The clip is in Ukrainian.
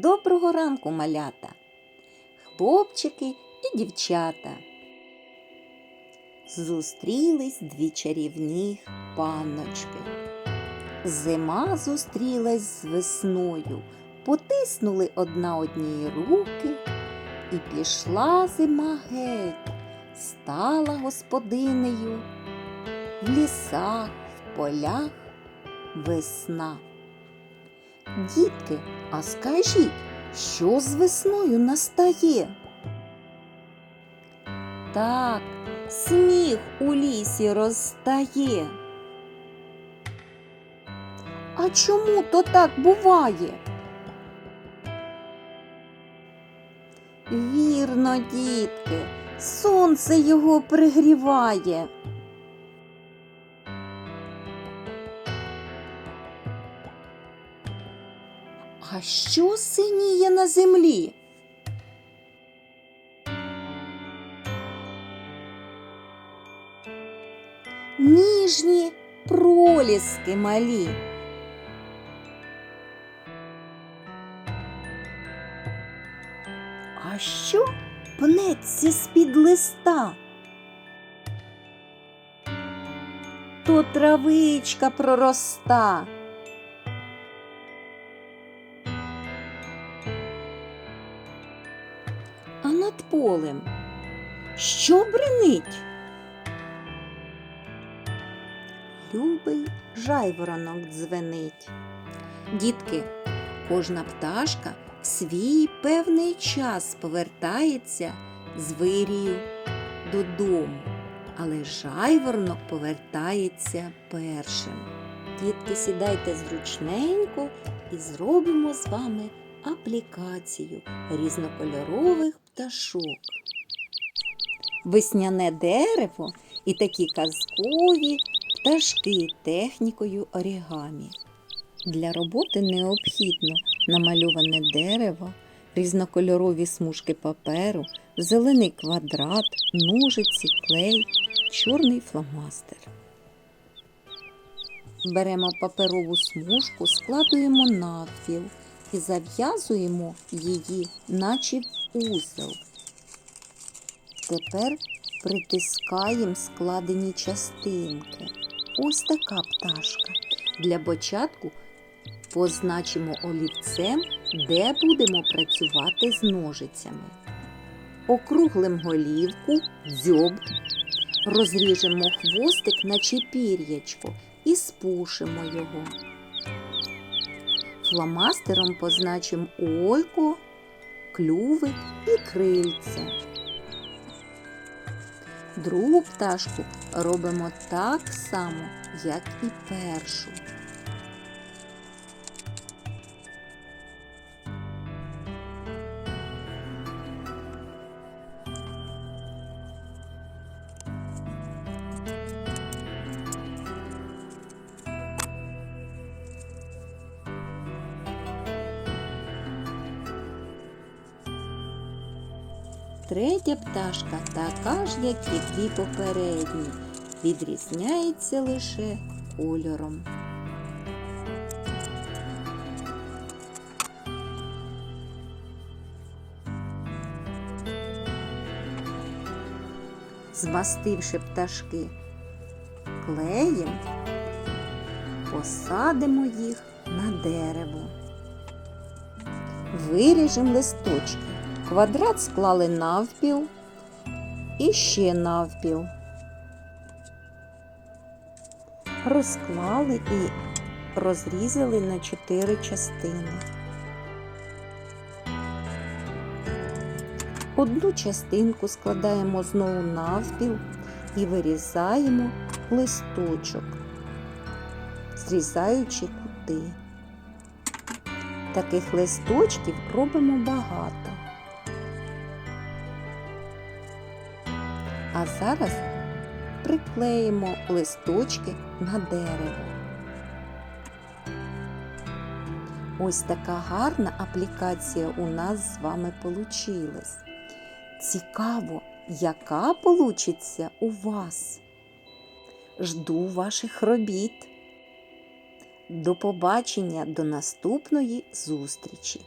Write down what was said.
Доброго ранку, малята, хлопчики і дівчата. Зустрілись дві чарівні панночки. Зима зустрілась з весною, потиснули одна одній руки, і пішла зима геть, стала господинею в лісах, в полях весна. Дітки, а скажіть, що з весною настає? Так, сміх у лісі розстає. А чому то так буває? Вірно, дітки, сонце його пригріває. А що синіє на землі? Ніжні проліски малі. А що пнеться з-під листа? То травичка пророста. А над полем що бренить? Любий жайворонок дзвенить. Дітки, кожна пташка в свій певний час повертається з вирію додому, але жайворонок повертається першим. Дітки, сідайте зручненько і зробимо з вами аплікацію різнокольорових пташок. Весняне дерево і такі казкові пташки технікою орігамі. Для роботи необхідно намальоване дерево, різнокольорові смужки паперу, зелений квадрат, ножиці, клей, чорний фломастер. Беремо паперову смужку, складуємо навпіл і зав'язуємо її, наче в. Тепер притискаємо складені частинки. Ось така пташка. Для початку позначимо олівцем, де будемо працювати з ножицями. Округлим голівку, дзьоб, розріжемо хвостик наче пір'ячко і спушимо його. Фломастером позначимо ойко, клювик і крильця. Другу пташку робимо так само, як і першу. Третя пташка така ж, як і дві попередні, відрізняється лише кольором. Змастивши пташки клеєм, посадимо їх на дерево. Виріжемо листочки. Квадрат склали навпіл і ще навпіл. Розклали і розрізали на чотири частини. Одну частинку складаємо знову навпіл і вирізаємо листочок, зрізаючи кути. Таких листочків робимо багато. А зараз приклеїмо листочки на дерево. Ось така гарна аплікація у нас з вами получилась. Цікаво, яка получиться у вас. Жду ваших робіт. До побачення до наступної зустрічі!